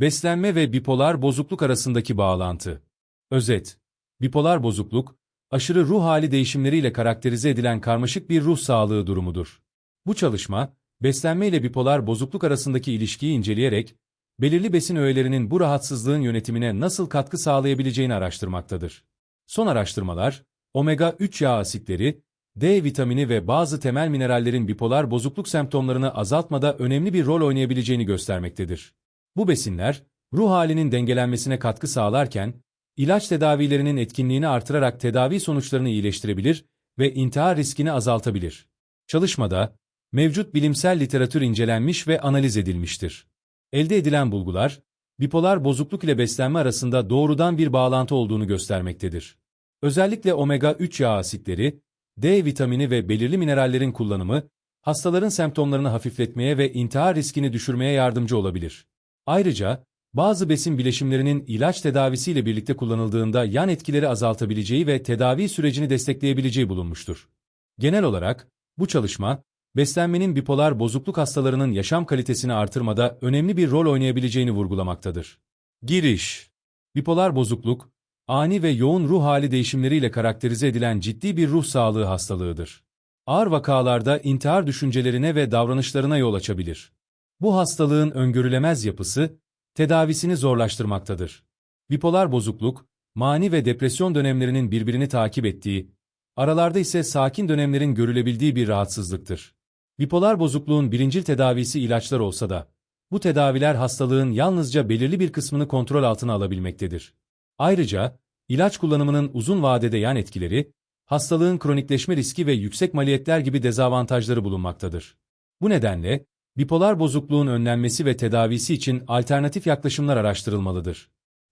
Beslenme ve bipolar bozukluk arasındaki bağlantı. Özet. Bipolar bozukluk, aşırı ruh hali değişimleriyle karakterize edilen karmaşık bir ruh sağlığı durumudur. Bu çalışma, beslenme ile bipolar bozukluk arasındaki ilişkiyi inceleyerek, belirli besin öğelerinin bu rahatsızlığın yönetimine nasıl katkı sağlayabileceğini araştırmaktadır. Son araştırmalar, omega-3 yağ asitleri, D vitamini ve bazı temel minerallerin bipolar bozukluk semptomlarını azaltmada önemli bir rol oynayabileceğini göstermektedir. Bu besinler, ruh halinin dengelenmesine katkı sağlarken, ilaç tedavilerinin etkinliğini artırarak tedavi sonuçlarını iyileştirebilir ve intihar riskini azaltabilir. Çalışmada, mevcut bilimsel literatür incelenmiş ve analiz edilmiştir. Elde edilen bulgular, bipolar bozukluk ile beslenme arasında doğrudan bir bağlantı olduğunu göstermektedir. Özellikle omega-3 yağ asitleri, D vitamini ve belirli minerallerin kullanımı, hastaların semptomlarını hafifletmeye ve intihar riskini düşürmeye yardımcı olabilir. Ayrıca, bazı besin bileşimlerinin ilaç tedavisiyle birlikte kullanıldığında yan etkileri azaltabileceği ve tedavi sürecini destekleyebileceği bulunmuştur. Genel olarak, bu çalışma, beslenmenin bipolar bozukluk hastalarının yaşam kalitesini artırmada önemli bir rol oynayabileceğini vurgulamaktadır. Giriş Bipolar bozukluk, ani ve yoğun ruh hali değişimleriyle karakterize edilen ciddi bir ruh sağlığı hastalığıdır. Ağır vakalarda intihar düşüncelerine ve davranışlarına yol açabilir. Bu hastalığın öngörülemez yapısı, tedavisini zorlaştırmaktadır. Bipolar bozukluk, mani ve depresyon dönemlerinin birbirini takip ettiği, aralarda ise sakin dönemlerin görülebildiği bir rahatsızlıktır. Bipolar bozukluğun birincil tedavisi ilaçlar olsa da, bu tedaviler hastalığın yalnızca belirli bir kısmını kontrol altına alabilmektedir. Ayrıca, ilaç kullanımının uzun vadede yan etkileri, hastalığın kronikleşme riski ve yüksek maliyetler gibi dezavantajları bulunmaktadır. Bu nedenle, bipolar bozukluğun önlenmesi ve tedavisi için alternatif yaklaşımlar araştırılmalıdır.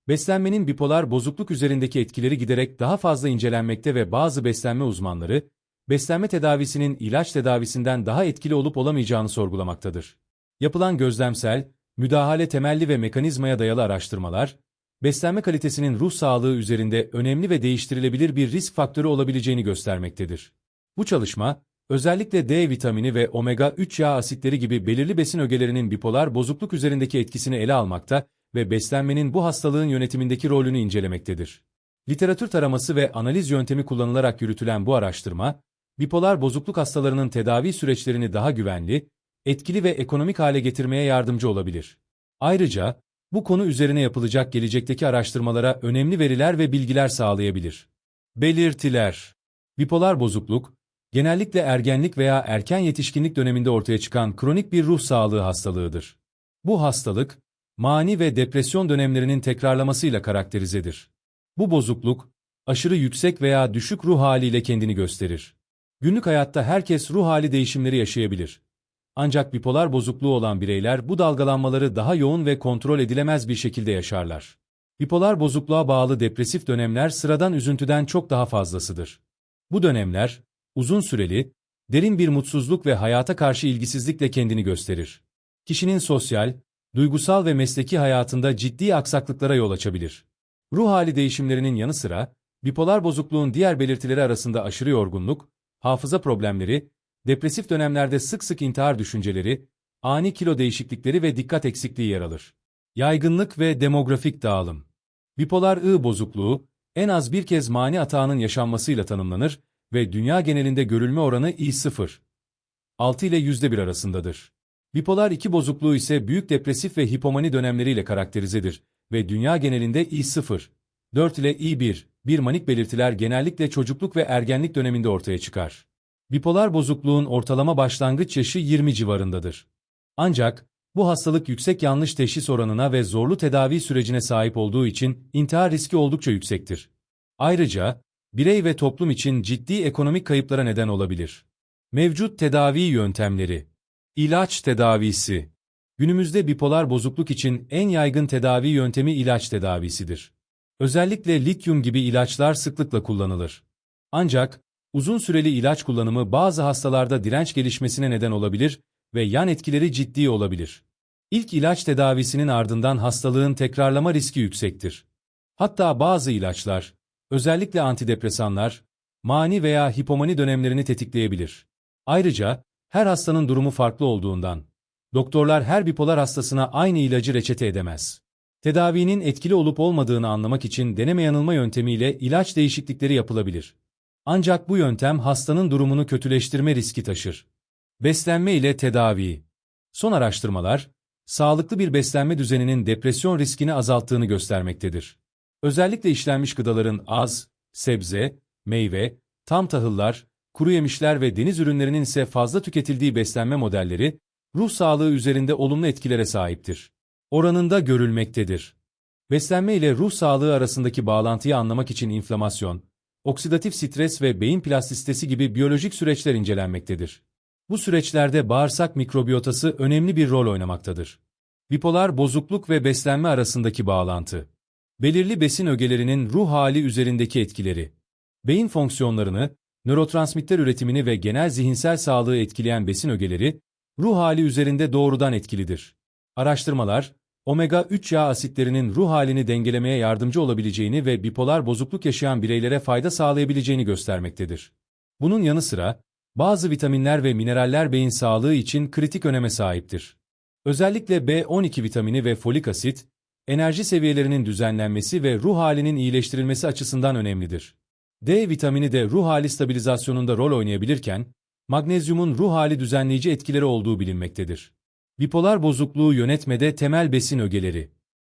Beslenmenin bipolar bozukluk üzerindeki etkileri giderek daha fazla incelenmekte ve bazı beslenme uzmanları, beslenme tedavisinin ilaç tedavisinden daha etkili olup olamayacağını sorgulamaktadır. Yapılan gözlemsel, müdahale temelli ve mekanizmaya dayalı araştırmalar, beslenme kalitesinin ruh sağlığı üzerinde önemli ve değiştirilebilir bir risk faktörü olabileceğini göstermektedir. Bu çalışma, özellikle D vitamini ve omega-3 yağ asitleri gibi belirli besin ögelerinin bipolar bozukluk üzerindeki etkisini ele almakta ve beslenmenin bu hastalığın yönetimindeki rolünü incelemektedir. Literatür taraması ve analiz yöntemi kullanılarak yürütülen bu araştırma, bipolar bozukluk hastalarının tedavi süreçlerini daha güvenli, etkili ve ekonomik hale getirmeye yardımcı olabilir. Ayrıca, bu konu üzerine yapılacak gelecekteki araştırmalara önemli veriler ve bilgiler sağlayabilir. Belirtiler Bipolar bozukluk, genellikle ergenlik veya erken yetişkinlik döneminde ortaya çıkan kronik bir ruh sağlığı hastalığıdır. Bu hastalık, mani ve depresyon dönemlerinin tekrarlamasıyla karakterizedir. Bu bozukluk, aşırı yüksek veya düşük ruh haliyle kendini gösterir. Günlük hayatta herkes ruh hali değişimleri yaşayabilir. Ancak bipolar bozukluğu olan bireyler bu dalgalanmaları daha yoğun ve kontrol edilemez bir şekilde yaşarlar. Bipolar bozukluğa bağlı depresif dönemler sıradan üzüntüden çok daha fazlasıdır. Bu dönemler, uzun süreli, derin bir mutsuzluk ve hayata karşı ilgisizlikle kendini gösterir. Kişinin sosyal, duygusal ve mesleki hayatında ciddi aksaklıklara yol açabilir. Ruh hali değişimlerinin yanı sıra, bipolar bozukluğun diğer belirtileri arasında aşırı yorgunluk, hafıza problemleri, depresif dönemlerde sık sık intihar düşünceleri, ani kilo değişiklikleri ve dikkat eksikliği yer alır. Yaygınlık ve demografik dağılım. Bipolar I bozukluğu, en az bir kez mani atağının yaşanmasıyla tanımlanır ve dünya genelinde görülme oranı I0. 6 ile %1 arasındadır. Bipolar 2 bozukluğu ise büyük depresif ve hipomani dönemleriyle karakterizedir ve dünya genelinde I0, 4 ile I1, bir manik belirtiler genellikle çocukluk ve ergenlik döneminde ortaya çıkar. Bipolar bozukluğun ortalama başlangıç yaşı 20 civarındadır. Ancak, bu hastalık yüksek yanlış teşhis oranına ve zorlu tedavi sürecine sahip olduğu için intihar riski oldukça yüksektir. Ayrıca, birey ve toplum için ciddi ekonomik kayıplara neden olabilir. Mevcut tedavi yöntemleri İlaç tedavisi Günümüzde bipolar bozukluk için en yaygın tedavi yöntemi ilaç tedavisidir. Özellikle lityum gibi ilaçlar sıklıkla kullanılır. Ancak, uzun süreli ilaç kullanımı bazı hastalarda direnç gelişmesine neden olabilir ve yan etkileri ciddi olabilir. İlk ilaç tedavisinin ardından hastalığın tekrarlama riski yüksektir. Hatta bazı ilaçlar, özellikle antidepresanlar, mani veya hipomani dönemlerini tetikleyebilir. Ayrıca, her hastanın durumu farklı olduğundan, doktorlar her bipolar hastasına aynı ilacı reçete edemez. Tedavinin etkili olup olmadığını anlamak için deneme yanılma yöntemiyle ilaç değişiklikleri yapılabilir. Ancak bu yöntem hastanın durumunu kötüleştirme riski taşır. Beslenme ile tedavi. Son araştırmalar, sağlıklı bir beslenme düzeninin depresyon riskini azalttığını göstermektedir. Özellikle işlenmiş gıdaların az, sebze, meyve, tam tahıllar, kuru yemişler ve deniz ürünlerinin ise fazla tüketildiği beslenme modelleri, ruh sağlığı üzerinde olumlu etkilere sahiptir. Oranında görülmektedir. Beslenme ile ruh sağlığı arasındaki bağlantıyı anlamak için inflamasyon, oksidatif stres ve beyin plastisitesi gibi biyolojik süreçler incelenmektedir. Bu süreçlerde bağırsak mikrobiyotası önemli bir rol oynamaktadır. Bipolar bozukluk ve beslenme arasındaki bağlantı. Belirli besin ögelerinin ruh hali üzerindeki etkileri. Beyin fonksiyonlarını, nörotransmitter üretimini ve genel zihinsel sağlığı etkileyen besin ögeleri, ruh hali üzerinde doğrudan etkilidir. Araştırmalar, omega-3 yağ asitlerinin ruh halini dengelemeye yardımcı olabileceğini ve bipolar bozukluk yaşayan bireylere fayda sağlayabileceğini göstermektedir. Bunun yanı sıra, bazı vitaminler ve mineraller beyin sağlığı için kritik öneme sahiptir. Özellikle B12 vitamini ve folik asit, enerji seviyelerinin düzenlenmesi ve ruh halinin iyileştirilmesi açısından önemlidir. D vitamini de ruh hali stabilizasyonunda rol oynayabilirken, magnezyumun ruh hali düzenleyici etkileri olduğu bilinmektedir. Bipolar bozukluğu yönetmede temel besin ögeleri.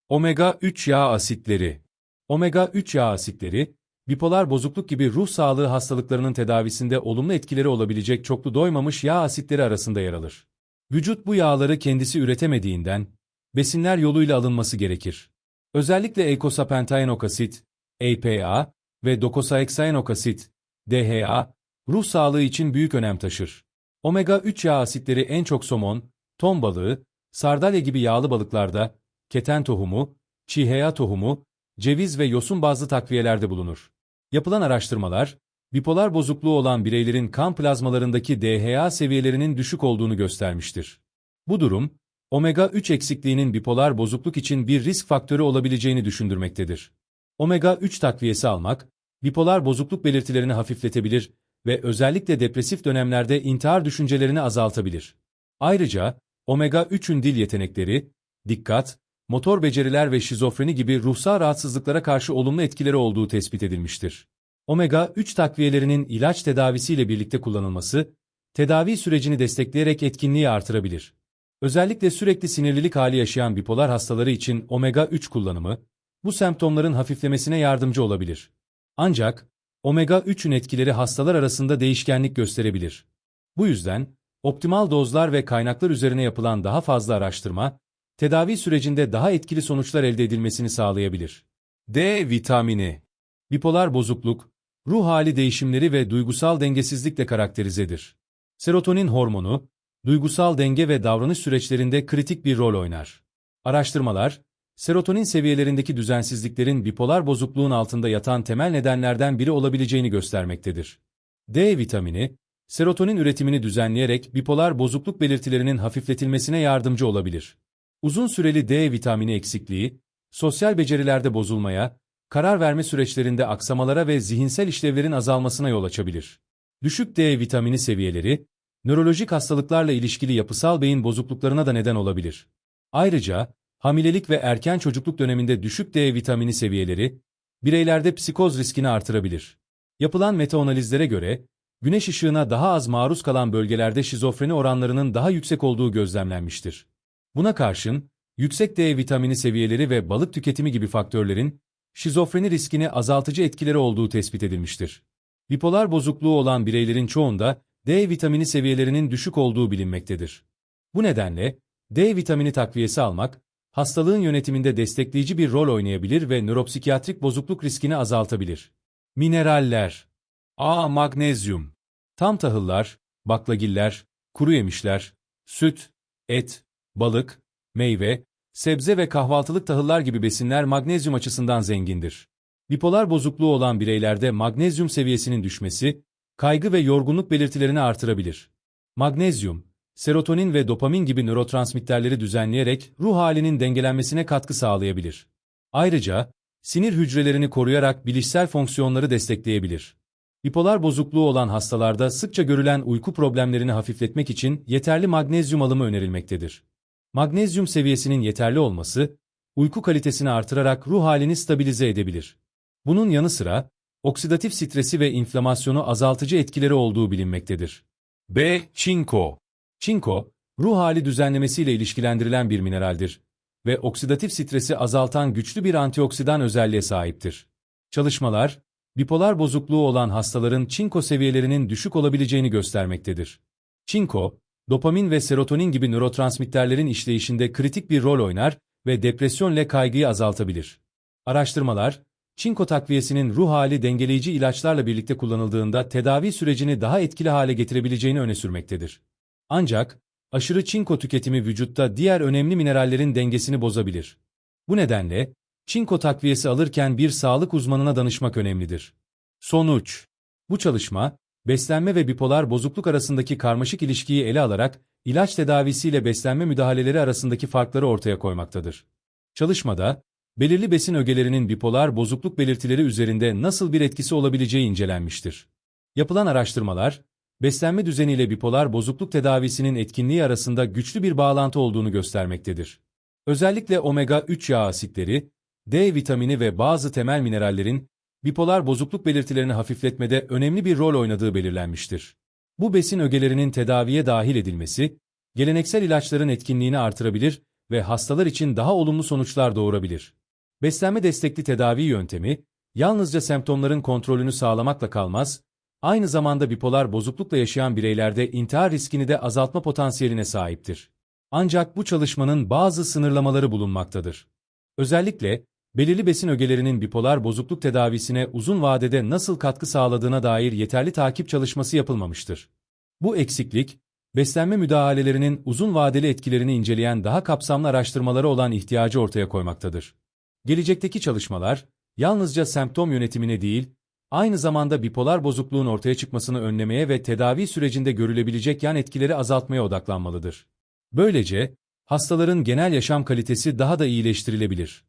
Omega-3 yağ asitleri. Omega-3 yağ asitleri, bipolar bozukluk gibi ruh sağlığı hastalıklarının tedavisinde olumlu etkileri olabilecek çoklu doymamış yağ asitleri arasında yer alır. Vücut bu yağları kendisi üretemediğinden, besinler yoluyla alınması gerekir. Özellikle eikosapentaenoik asit, EPA ve dokosahexaenoik asit, DHA, ruh sağlığı için büyük önem taşır. Omega-3 yağ asitleri en çok somon, ton balığı, sardalya gibi yağlı balıklarda, keten tohumu, çiğheya tohumu, ceviz ve yosun bazlı takviyelerde bulunur. Yapılan araştırmalar, bipolar bozukluğu olan bireylerin kan plazmalarındaki DHA seviyelerinin düşük olduğunu göstermiştir. Bu durum, omega-3 eksikliğinin bipolar bozukluk için bir risk faktörü olabileceğini düşündürmektedir. Omega-3 takviyesi almak, bipolar bozukluk belirtilerini hafifletebilir ve özellikle depresif dönemlerde intihar düşüncelerini azaltabilir. Ayrıca, omega-3'ün dil yetenekleri, dikkat, motor beceriler ve şizofreni gibi ruhsal rahatsızlıklara karşı olumlu etkileri olduğu tespit edilmiştir. Omega-3 takviyelerinin ilaç tedavisiyle birlikte kullanılması, tedavi sürecini destekleyerek etkinliği artırabilir. Özellikle sürekli sinirlilik hali yaşayan bipolar hastaları için omega-3 kullanımı, bu semptomların hafiflemesine yardımcı olabilir. Ancak, omega-3'ün etkileri hastalar arasında değişkenlik gösterebilir. Bu yüzden, optimal dozlar ve kaynaklar üzerine yapılan daha fazla araştırma, tedavi sürecinde daha etkili sonuçlar elde edilmesini sağlayabilir. D vitamini Bipolar bozukluk, ruh hali değişimleri ve duygusal dengesizlikle karakterizedir. Serotonin hormonu, duygusal denge ve davranış süreçlerinde kritik bir rol oynar. Araştırmalar, serotonin seviyelerindeki düzensizliklerin bipolar bozukluğun altında yatan temel nedenlerden biri olabileceğini göstermektedir. D vitamini, serotonin üretimini düzenleyerek bipolar bozukluk belirtilerinin hafifletilmesine yardımcı olabilir. Uzun süreli D vitamini eksikliği, sosyal becerilerde bozulmaya, karar verme süreçlerinde aksamalara ve zihinsel işlevlerin azalmasına yol açabilir. Düşük D vitamini seviyeleri, nörolojik hastalıklarla ilişkili yapısal beyin bozukluklarına da neden olabilir. Ayrıca, hamilelik ve erken çocukluk döneminde düşük D vitamini seviyeleri, bireylerde psikoz riskini artırabilir. Yapılan metaanalizlere göre, güneş ışığına daha az maruz kalan bölgelerde şizofreni oranlarının daha yüksek olduğu gözlemlenmiştir. Buna karşın, yüksek D vitamini seviyeleri ve balık tüketimi gibi faktörlerin, şizofreni riskini azaltıcı etkileri olduğu tespit edilmiştir. Bipolar bozukluğu olan bireylerin çoğunda D vitamini seviyelerinin düşük olduğu bilinmektedir. Bu nedenle, D vitamini takviyesi almak, hastalığın yönetiminde destekleyici bir rol oynayabilir ve nöropsikiyatrik bozukluk riskini azaltabilir. Mineraller A. Magnezyum Tam tahıllar, baklagiller, kuru yemişler, süt, et, balık, meyve, sebze ve kahvaltılık tahıllar gibi besinler magnezyum açısından zengindir. Bipolar bozukluğu olan bireylerde magnezyum seviyesinin düşmesi, kaygı ve yorgunluk belirtilerini artırabilir. Magnezyum, serotonin ve dopamin gibi nörotransmitterleri düzenleyerek ruh halinin dengelenmesine katkı sağlayabilir. Ayrıca, sinir hücrelerini koruyarak bilişsel fonksiyonları destekleyebilir. Bipolar bozukluğu olan hastalarda sıkça görülen uyku problemlerini hafifletmek için yeterli magnezyum alımı önerilmektedir. Magnezyum seviyesinin yeterli olması, uyku kalitesini artırarak ruh halini stabilize edebilir. Bunun yanı sıra, oksidatif stresi ve inflamasyonu azaltıcı etkileri olduğu bilinmektedir. B. Çinko Çinko, ruh hali düzenlemesiyle ilişkilendirilen bir mineraldir ve oksidatif stresi azaltan güçlü bir antioksidan özelliğe sahiptir. Çalışmalar, bipolar bozukluğu olan hastaların çinko seviyelerinin düşük olabileceğini göstermektedir. Çinko, dopamin ve serotonin gibi nörotransmitterlerin işleyişinde kritik bir rol oynar ve depresyon ile kaygıyı azaltabilir. Araştırmalar, çinko takviyesinin ruh hali dengeleyici ilaçlarla birlikte kullanıldığında tedavi sürecini daha etkili hale getirebileceğini öne sürmektedir. Ancak, aşırı çinko tüketimi vücutta diğer önemli minerallerin dengesini bozabilir. Bu nedenle, çinko takviyesi alırken bir sağlık uzmanına danışmak önemlidir. Sonuç Bu çalışma, beslenme ve bipolar bozukluk arasındaki karmaşık ilişkiyi ele alarak, ilaç tedavisiyle beslenme müdahaleleri arasındaki farkları ortaya koymaktadır. Çalışmada, belirli besin ögelerinin bipolar bozukluk belirtileri üzerinde nasıl bir etkisi olabileceği incelenmiştir. Yapılan araştırmalar, beslenme düzeniyle bipolar bozukluk tedavisinin etkinliği arasında güçlü bir bağlantı olduğunu göstermektedir. Özellikle omega-3 yağ asitleri, D vitamini ve bazı temel minerallerin bipolar bozukluk belirtilerini hafifletmede önemli bir rol oynadığı belirlenmiştir. Bu besin ögelerinin tedaviye dahil edilmesi, geleneksel ilaçların etkinliğini artırabilir ve hastalar için daha olumlu sonuçlar doğurabilir. Beslenme destekli tedavi yöntemi, yalnızca semptomların kontrolünü sağlamakla kalmaz, aynı zamanda bipolar bozuklukla yaşayan bireylerde intihar riskini de azaltma potansiyeline sahiptir. Ancak bu çalışmanın bazı sınırlamaları bulunmaktadır. Özellikle, belirli besin ögelerinin bipolar bozukluk tedavisine uzun vadede nasıl katkı sağladığına dair yeterli takip çalışması yapılmamıştır. Bu eksiklik, beslenme müdahalelerinin uzun vadeli etkilerini inceleyen daha kapsamlı araştırmalara olan ihtiyacı ortaya koymaktadır. Gelecekteki çalışmalar, yalnızca semptom yönetimine değil, aynı zamanda bipolar bozukluğun ortaya çıkmasını önlemeye ve tedavi sürecinde görülebilecek yan etkileri azaltmaya odaklanmalıdır. Böylece, hastaların genel yaşam kalitesi daha da iyileştirilebilir.